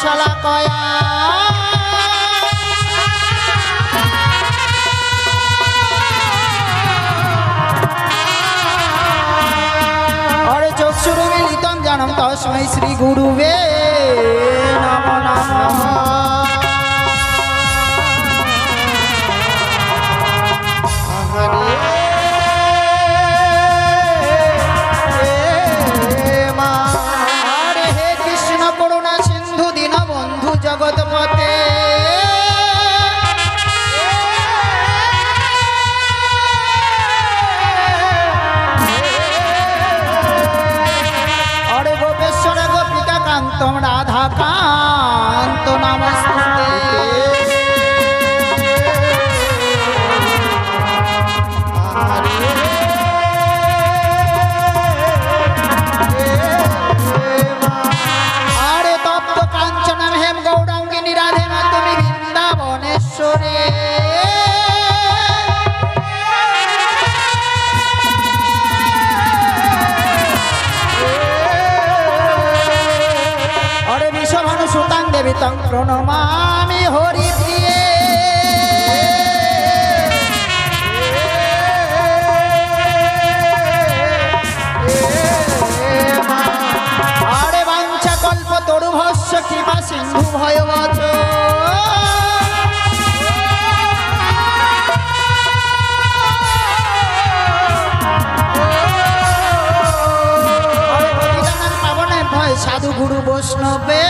শালা কয়া। অরে চোখ সুরে মিলিতম জানম তসময় শ্রী গুরুবে। নম নম। তং প্রণমামি হরি প্রিয়ে। আরে বাঞ্ছা কল্প তরুভস্য কৃপা সিন্ধু ভয়বচ সাধু গুরু বৈষ্ণবে।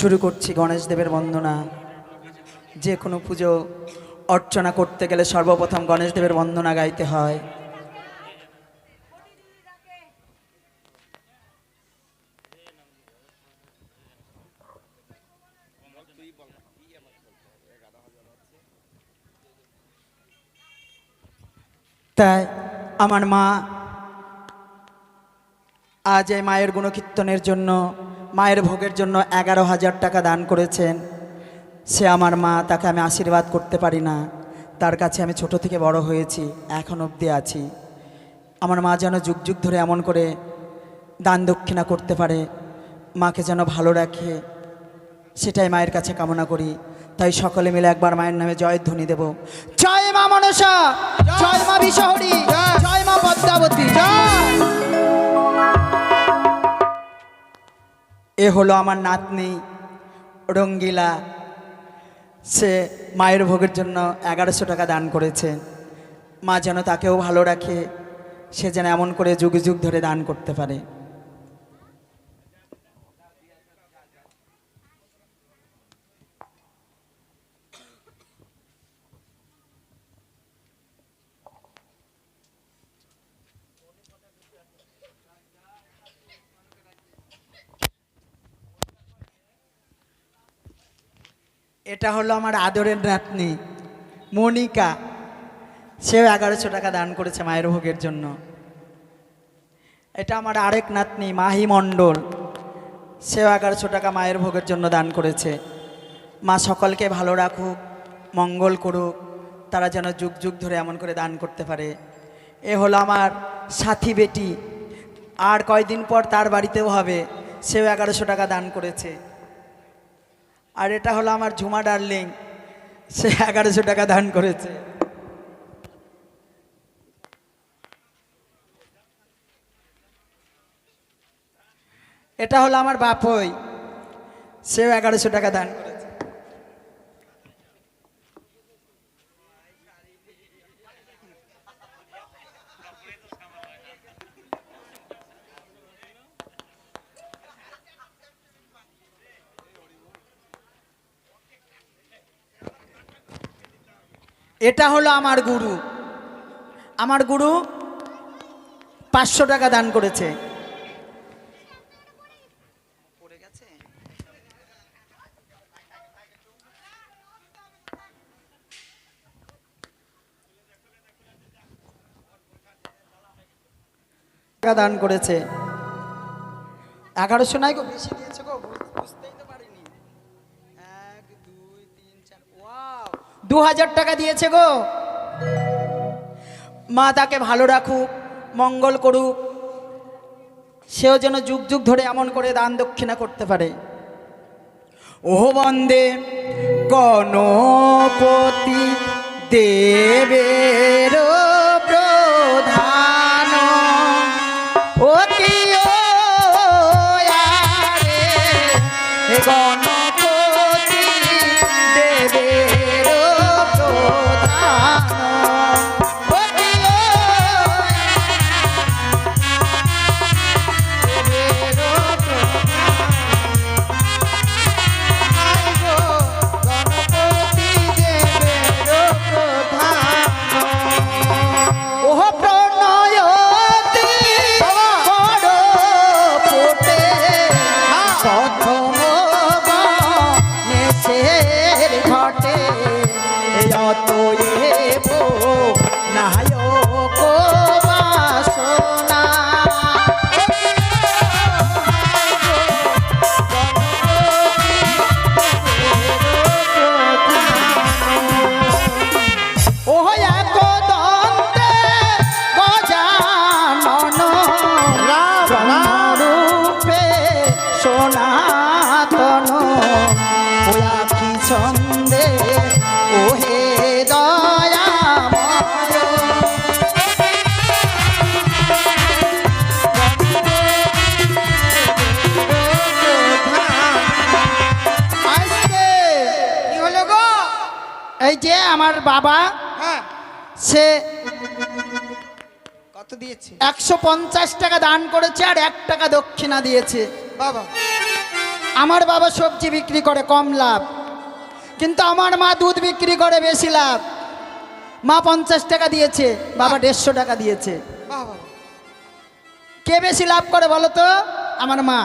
শুরু করছি গণেশ দেবের বন্দনা। যে কোনো পুজো অর্চনা করতে গেলে সর্বপ্রথম গণেশ দেবের বন্দনা গাইতে হয়। তাই আমার মা আজ এই মায়ের গুণকীর্তনের জন্য মায়ের ভোগের জন্য এগারো হাজার টাকা দান করেছেন। সে আমার মা, তাকে আমি আশীর্বাদ করতে পারি না। তার কাছে আমি ছোট থেকে বড় হয়েছি, এখন অবধি আছি। আমার মা যেন যুগ যুগ ধরে এমন করে দান দক্ষিণা করতে পারে, মাকে যেন ভালো রাখে, সেটাই মায়ের কাছে কামনা করি। তাই সকলে মিলে একবার মায়ের নামে জয়ধ্বনি দেব। জয় মা মনসা, জয় মা বিশহরী, জয় মা পদ্মাবতী। জয় এ হলো আমার নাতনি রঙ্গিলা। সে মায়ের ভোগের জন্য এগারোশো টাকা দান করেছে। মা যেন তাকেও ভালো রাখে, সে যেন এমন করে যুগ যুগ ধরে দান করতে পারে। এটা হলো আমার আদরের নাতনি, মনিকা। সেও এগারোশো টাকা দান করেছে মায়ের ভোগের জন্য। এটা আমার আরেক নাতনি, মাহি মণ্ডল। সেও এগারোশো টাকা মায়ের ভোগের জন্য দান করেছে। মা সকলকে ভালো রাখুক, মঙ্গল করুক, তারা যেন যুগ যুগ ধরে এমন করে দান করতে পারে। এ হলো আমার সাথী বেটি। আর কয়দিন পর তার বাড়িতেও হবে, সেও এগারোশো টাকা দান করেছে। আর এটা হলো আমার ঝুমা ডার্লিং। সে এগারোশো টাকা দান করেছে। এটা হলো আমার বাপই। সেও এগারোশো টাকা দান করেছে। এটা হলো আমার গুরু। আমার গুরু পাঁচশো টাকা দান করেছে। দান করেছে। এগারোশো গো, বেশি হাজার টাকা দিয়েছে গো। মা তাকে ভালো রাখুক, মঙ্গল করুক। সেও যেন যুগ যুগ ধরে এমন করে দান দক্ষিণা করতে পারে। ওহ বন্দে গণপতি দেবের কি ছন্দে ওহে দয়াময়। কি হলো গো? এই যে আমার বাবা হ্যাঁ। সে কত দিয়েছে? একশো পঞ্চাশ টাকা দান করেছে আর এক টাকা দক্ষিণা দিয়েছে। বাবা। আমার বাবা সবজি বিক্রি করে কম লাভ। কিন্তু আমার মা দুধ বিক্রি করে বেশি লাভ। মা পঞ্চাশ টাকা দিয়েছে বাবা দেড়শো টাকা দিয়েছে। কে বেশি লাভ করে বলো তো? আমার মা।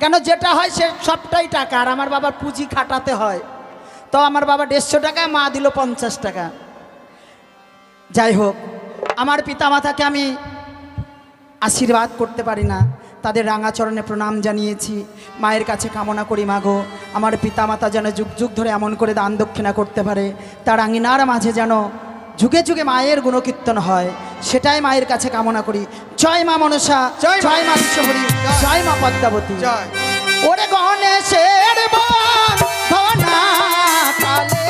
কেন যেটা হয় সে সবটাই টাকা আর আমার বাবার পুঁজি খাটাতে হয়। তো আমার বাবা দেড়শো টাকা মা দিল পঞ্চাশ টাকা। যাই হোক আমার পিতামাতাকে আমি আশীর্বাদ করতে পারি না। তাদের রাঙাচরণে প্রণাম জানিয়েছি মায়ের কাছে কামনা করি মাগো আমার পিতামাতা যেন যুগ যুগ ধরে এমন করে দান দক্ষিণা করতে পারে তার আঙিনার মাঝে যেন যুগে যুগে মায়ের গুণকীর্তন হয় সেটাই মায়ের কাছে কামনা করি জয় মা মনসা জয় মা। জয় মা বিশ্বহরি জয়। মা পদ্মাবতী জয় ওরে গণেশের বন্ধনা কালে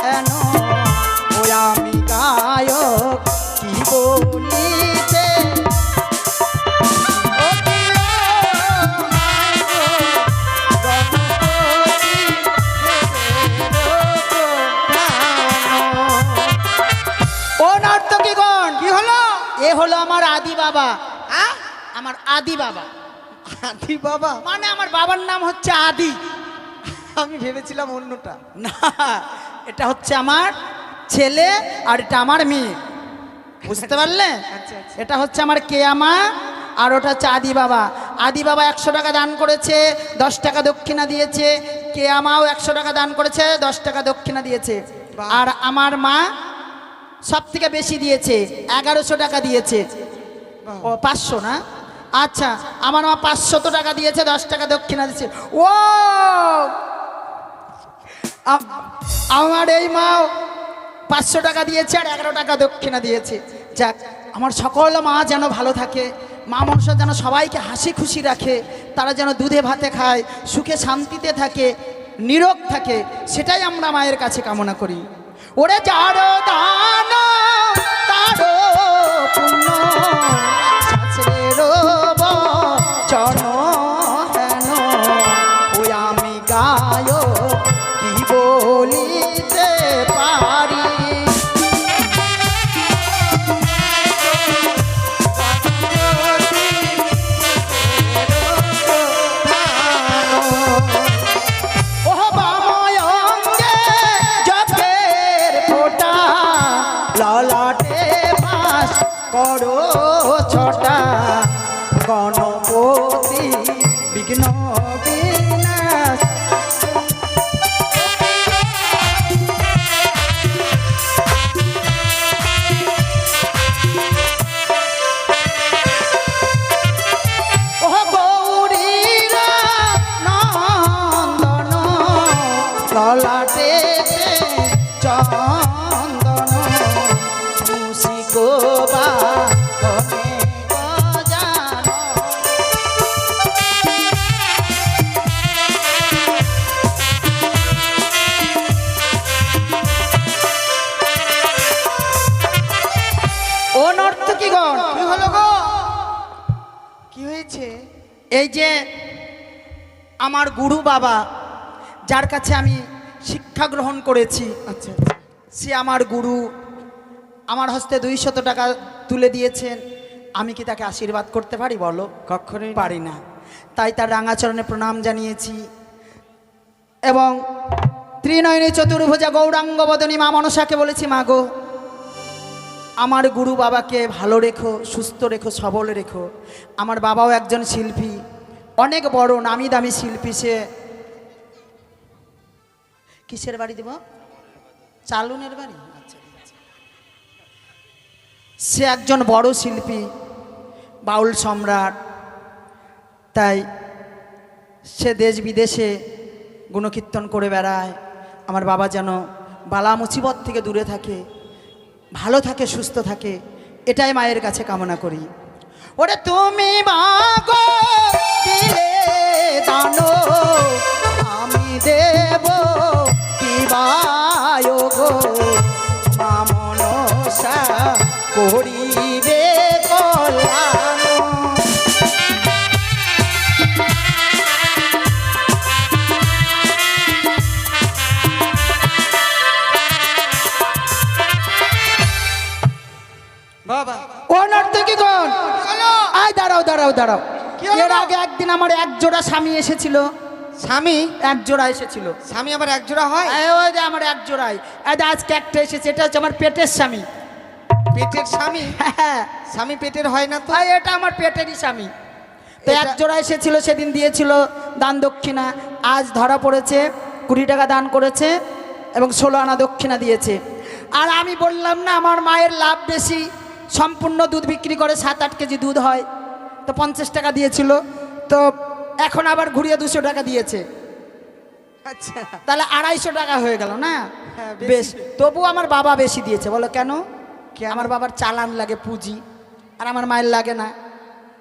হেন ও আমি গায়ক কি বলিতে? ও প্রিয় গণপতি ও নর্তকীগণ কি হলো? এ হলো আমার আদি বাবা। আমার আদি বাবা। আদি বাবা? মানে আমার বাবার নাম হচ্ছে আদি। আমি ভেবেছিলাম অন্যটা। না এটা হচ্ছে আমার ছেলে আর এটা আমার মেয়ে। বুঝতে পারলে? আচ্ছা, আচ্ছা। এটা হচ্ছে আমার কেয়ামা আর ওটা হচ্ছে আদি বাবা। আদি বাবা একশো টাকা দান করেছে দশ টাকা দক্ষিণা দিয়েছে। কেয়ামাও একশো টাকা দান করেছে দশ টাকা দক্ষিণা দিয়েছে। আর আমার মা সব থেকে বেশি দিয়েছে এগারোশো টাকা দিয়েছে। ও পাঁচশো না? আচ্ছা আমার মা পাঁচশত টাকা দিয়েছে দশ টাকা দক্ষিণা দিয়েছে। ও আমার এই মা পাঁচশো টাকা দিয়েছে আর এগারো টাকা দক্ষিণা দিয়েছে। যাক, আমার সকল মা যেন ভালো থাকে, মা মনসা যেন সবাইকে হাসি খুশি রাখে, তারা যেন দুধে ভাতে খায়, সুখে শান্তিতে থাকে, নিরোগ থাকে, সেটাই আমরা মায়ের কাছে কামনা করি। ওরে যারো দান, তারো পুণ্য মাস করো যে আমার গুরু বাবা যার কাছে আমি শিক্ষা গ্রহণ করেছি আচ্ছা আচ্ছা। সে আমার গুরু আমার হস্তে দুইশত টাকা তুলে দিয়েছেন আমি কি তাকে আশীর্বাদ করতে পারি বলো? কখনোই পারি না। তাই তার রাঙাচরণে প্রণাম জানিয়েছি। এবং ত্রিনয়নী চতুর্ভুজা গৌরাঙ্গ বদনী মা মনসাকে বলেছি মা গো আমার গুরু বাবাকে ভালো রেখো সুস্থ রেখো সবল রেখো। আমার বাবাও একজন শিল্পী অনেক বড় নামি দামি শিল্পী সে। কিসের বাড়ি দেব? চালুনের বাড়ি? আচ্ছা আচ্ছা। সে একজন বড় শিল্পী, বাউল সম্রাট। তাই সে দেশ বিদেশে গুণকীর্তন করে বেড়ায়। আমার বাবা যেন বালা মুসিবত থেকে দূরে থাকে, ভালো থাকে, সুস্থ থাকে, এটাই মায়ের কাছে কামনা করি। ওরে তুমি মাগো দিলে দান আমি দেব দিবায় গো। মা মনসা করিবে কল্যাণ। বাবা। ও আয় দাঁড়াও দাঁড়াও দাঁড়াও? এর আগে একদিন আমার এক জোড়া স্বামী এসেছিল। স্বামী? এক জোড়া এসেছিল। স্বামী আবার এক জোড়া হয় ওই যে আমার এক জোড়াই আজকে একটা এসেছে এটা হচ্ছে আমার পেটের স্বামী। পেটের স্বামী? হ্যাঁ। স্বামী পেটের হয় না তো? এটা আমার পেটেরই স্বামী। তো এক জোড়া এসেছিল সেদিন দিয়েছিল দান দক্ষিণা। আজ ধরা পড়েছে কুড়ি টাকা দান করেছে এবং ষোলো আনা দক্ষিণা দিয়েছে। আর আমি বললাম না আমার মায়ের লাভ বেশি। সম্পূর্ণ দুধ বিক্রি করে সাত আট কেজি দুধ হয়। তো পঞ্চাশ টাকা দিয়েছিল। তো এখন আবার ঘুরিয়ে দুশো টাকা দিয়েছে। আচ্ছা। তাহলে আড়াইশো টাকা হয়ে গেল না? হ্যাঁ, বেশ তবু আমার বাবা বেশি দিয়েছে। বলো কেন? কেন? আমার বাবার চালান লাগে পুঁজি আর আমার মায়ের লাগে না।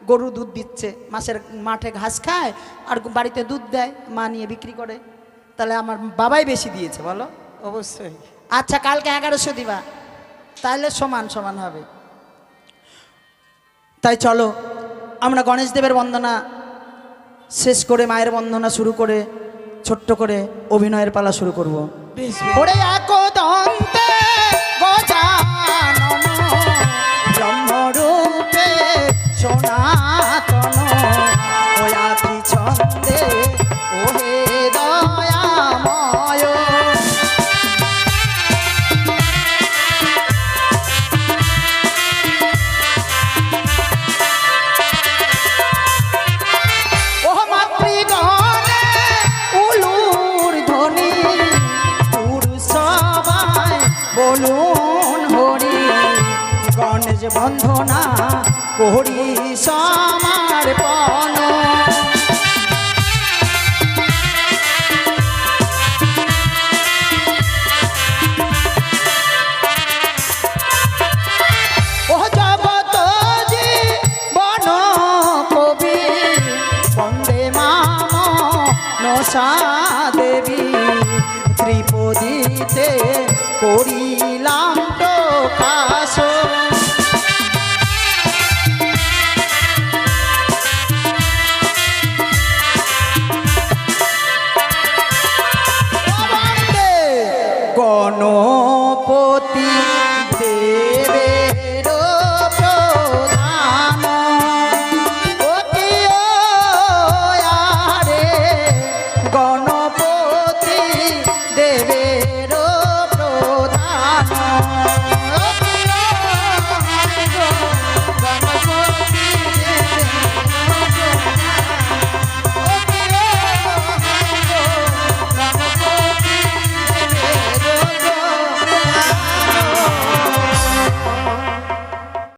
গরু দুধ দিচ্ছে মাসের মাঠে ঘাস খায় আর বাড়িতে দুধ দেয় মা নিয়ে বিক্রি করে। তাহলে আমার বাবাই বেশি দিয়েছে বলো। অবশ্যই। আচ্ছা কালকে এগারোশো দিবা। তাহলে সমান সমান হবে। তাই চলো আমরা গণেশ দেবের বন্দনা শেষ করে মায়ের বন্দনা শুরু করে, ছোট্ট করে অভিনয়ের পালা শুরু করব। ওরে একদন্তে Oh nô